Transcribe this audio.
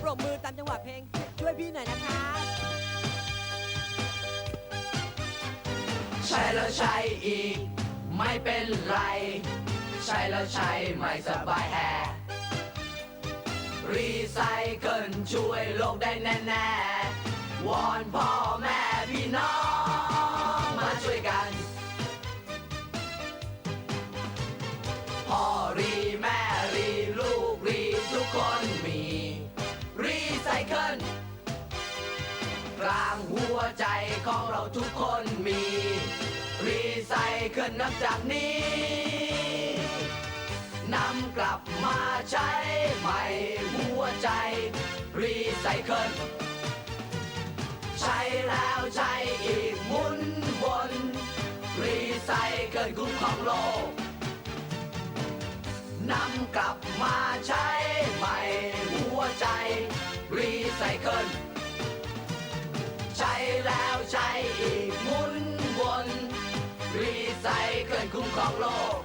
ปรบมือตามจังหวะเพลง ช่วยพี่หน่อยนะคะ ใช่แล้วใช่อีก ไม่เป็นไร ใช่แล้วใช่ไม่สบายแฮรีไซเคิลช่วยโลกได้แน่ ๆ วอนพ่อแม่พี่น้อง กลางหัวใจของเราทุกคนมี รีไซเคิลนับจากนี้นำกลับมาใช้ใหม่หัวใจ รีไซเคิลใช้แล้วใช้อีกหมุนวนรีไซเคิลคุ้มของโลกนำกลับมาใช้ใหม่หัวใจ รีไซเคิล แล้วใช้อีกหมุนวนรีไซเคิลคุ้มครองโลก